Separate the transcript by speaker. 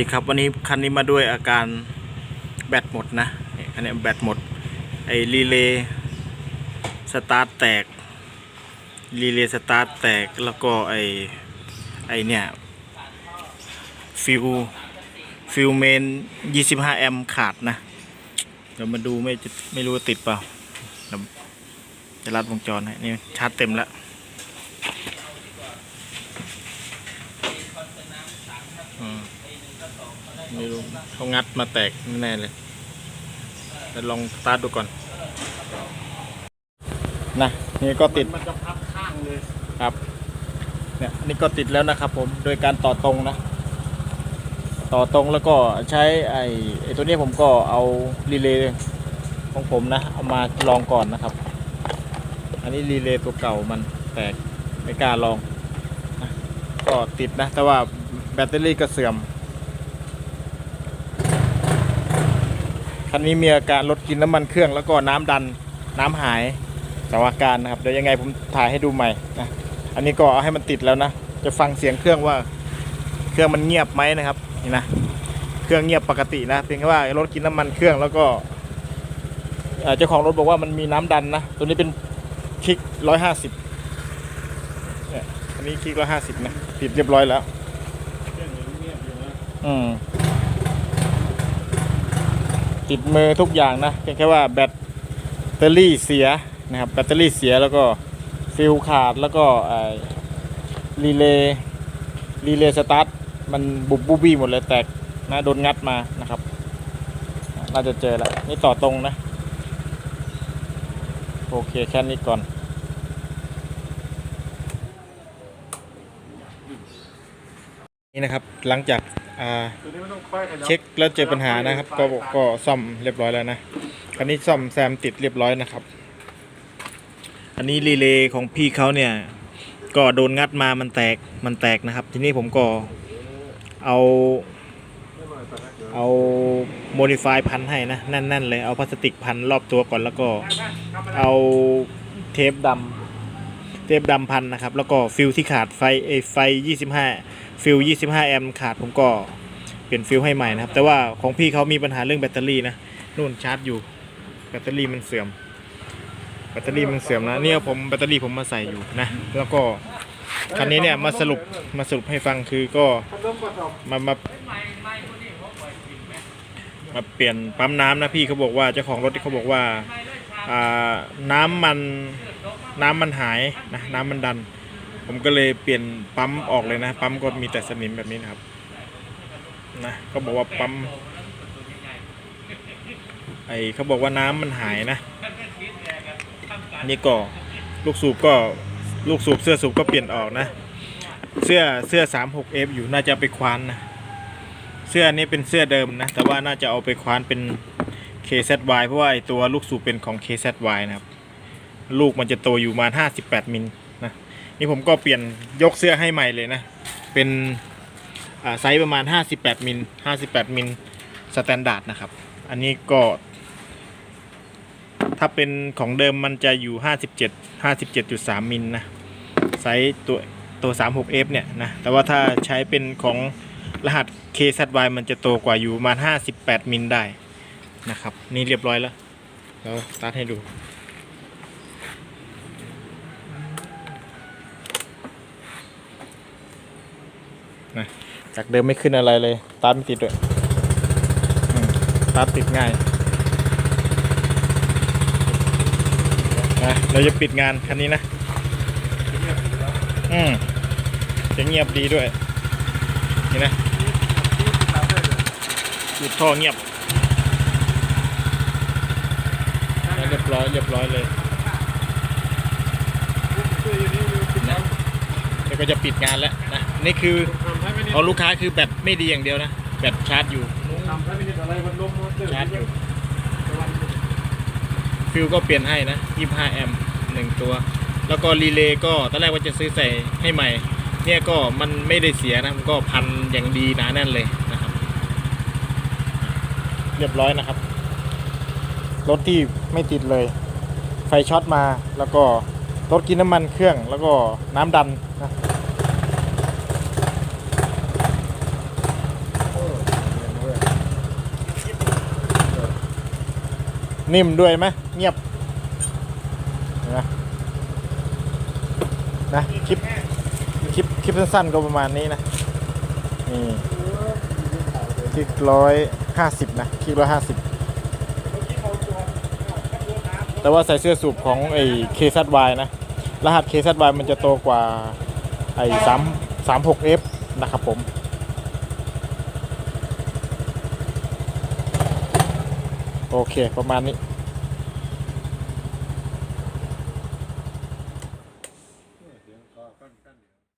Speaker 1: ดีครับวันนี้คันนี้มาด้วยอาการแบตหมดนะนี่คันนี้แบตหมดไอรีเลย์สตาร์ทแตกรีเลย์สตาร์ทแตกแล้วก็ไอไอเนี่ยฟิวฟิวเมน 25 แอมป์ขาดนะเดี๋ยวมาดูไม่ไม่รู้ติดเปล่าเดี๋ยวจะรัดวงจรให้นี่ชาร์จเต็มแล้วอืม ไม่รู้เขางัดมาแตกแน่เลยเดี๋ยวลองสตาร์ทดูก่อนนะนี่ก็ติด
Speaker 2: มันจะพับข้างเลย
Speaker 1: ครับเนี่ยอันนี่ก็ติดแล้วนะครับผมโดยการต่อตรงนะ ต่อตรงแล้วก็ใช้ไอ้ไอ้ตัวนี้ผมก็เอารีเลย์ของผมนะ เอามาลองก่อนนะครับ อันนี้รีเลย์ตัวเก่ามันแตกไม่กล้าลองนะก็ติดนะ แต่ว่าแบตเตอรี่ก็เสื่อม คันนี้มีอาการลดกินน้ำมันเครื่องแล้วก็น้ำดันน้ำหายสาวอาการนะครับเดี๋ยวยังไงผมถ่ายให้ดูใหม่นะอันนี้ก็เอาให้มันติดแล้วนะ จะฟังเสียงเครื่องว่าเครื่องมันเงียบไหมนะครับนี่นะเครื่องเงียบปกตินะเพียงแค่ว่ารถกินน้ำมันเครื่องแล้วก็เอ่อเจ้าของรถบอกว่ามันมีน้ำดันนะตัวนี้เป็นคลิกร้อยห้าสิบเนี่ยอันนี้คลิกร้อยห้าสิบนะติดเรียบร้อยแล้ว
Speaker 2: เครื่องยังเงียบอยู่นะ
Speaker 1: อืม ติดมือทุกอย่างนะเพียงแค่ว่าแบตเตอรี่เสียนะครับแบตเตอรี่เสียแล้วก็ฟิลขาดแล้วก็ไอ้รีเลย์รีเลย์สตาร์ทมันบุบบูบี้หมดเลยแตกนะโดนงัดมานะครับน่าจะเจอแล้วนี่ต่อตรงนะ โอเคแค่นี้ก่อนนี่นะครับหลังจาก อ่า
Speaker 2: ตัวนี้ไม่ต้องค่อยขยับ
Speaker 1: เช็คแล้วเจอปัญหานะครับ ก็ก็ซ่อมเรียบร้อยแล้วนะคันนี้ซ่อมแซมติดเรียบร้อยนะครับ อันนี้รีเลย์ของพี่เขาเนี่ย ก็โดนงัดมามันแตกมันแตกนะครับ ทีนี้ผมก็เอาเอาโมดิฟายพันให้นะแน่นๆเลยเอาพลาสติกพันรอบตัวก่อนแล้วก็เอาเทปดำเทปดำพันนะครับ แล้วก็ฟิลที่ขาดไฟเอยไฟ 25 ฟิล25 แอมป์ขาดผมก็เปลี่ยนฟิลให้ใหม่นะครับ แต่ว่าของพี่เขามีปัญหาเรื่องแบตเตอรี่นะนู่นชาร์จอยู่แบตเตอรี่มันเสื่อม แบตเตอรี่มันเสื่อมนะเนี่ยผมแบตเตอรี่ผมมาใส่อยู่นะ แล้วก็คันนี้เนี่ยมาสรุปมาสรุปให้ฟังคือก็
Speaker 2: มา
Speaker 1: มามาเปลี่ยนปั๊มน้ำนะพี่เขาบอกว่าเจ้าของรถเขาบอกว่าอ่าน้ำมันน้ำมันหายนะน้ำมันดัน ผมก็เลยเปลี่ยนปั๊มออกเลยนะ ปั๊มก็มีแต่สนิมแบบนี้นะครับ นะเขาบอกว่าปั๊มไอเขาบอกว่าน้ำมันหายนะ นี่ก็ลูกสูบก็ลูกสูบเสื้อสูบก็เปลี่ยนออกนะ เสื้อเสื้อ 36F อยู่น่าจะไปควานนะเสื้อนี้เป็นเสื้อเดิมนะ แต่ว่าน่าจะเอาไปควานเป็น KZY เพราะว่าไอตัวลูกสูบเป็นของ KZY นะครับ ลูกมันจะโตอยู่ประมาณ58 มิล นี่ผมก็เปลี่ยนยกเสื้อให้ใหม่เลยนะ เป็นไซส์ประมาณ 58มิล58มิลสแตนดาร์ดนะครับ อันนี้ก็ ถ้าเป็นของเดิมมันจะอยู่ 57 57.3มิลนะ ไซส์ตัวตัว 36F เนี่ยนะ แต่ว่าถ้าใช้เป็นของรหัส KZY มันจะโตกว่าอยู่ประมาณ 58มิลได้นะครับ นี่เรียบร้อยแล้วแล้วตาร์ทให้ดู นะจากเดิมไม่ขึ้นอะไรเลยตาร์ทไม่ติดด้วยตาร์ทติดง่ายนะเราจะปิดงานคันนี้นะอืมจะเงียบดีด้วยนี่นะปิดท่อเงียบแล้วเรียบร้อยเรียบร้อยเลยเดี๋ยวก็จะปิดงานแล้วนะนี่คือ
Speaker 2: ทำให้ไม่ได้
Speaker 1: เอลูกค้าคือแบตไม่ดีอย่างเดียวนะ แบตชาร์จอยู่
Speaker 2: ทำให้ไม่ได้อะไรพัดลมมันเกิด
Speaker 1: ชาร์จอยู่ ฟิลก็เปลี่ยนให้นะ 25 แอมป์หนึ่งตัว แล้วก็รีเลย์ก็ตอนแรกว่าจะซื้อใส่ให้ใหม่ เนี่ยก็มันไม่ได้เสียนะ มันก็พันอย่างดีหนาแน่นเลยนะครับ เรียบร้อยนะครับ รถที่ไม่ติดเลย ไฟช็อตมา แล้วก็รถกินน้ำมันเครื่อง แล้วก็น้ำดันนะ นิ่มด้วยไหมเงียบนไหมนะคลิปคลิปคลิปสั้นๆก็ประมาณนี้นะนี่คลิปร้อยห้าสิบนะคลิปร้อยห้าสิบแต่ว่าใส่เสื้อสูบของไอ้เคซัดวนะ รหัสเคซัดวมันจะโตกว่าไอ้สามสามหกเอฟนะครับผม โอเค ประมาณนี้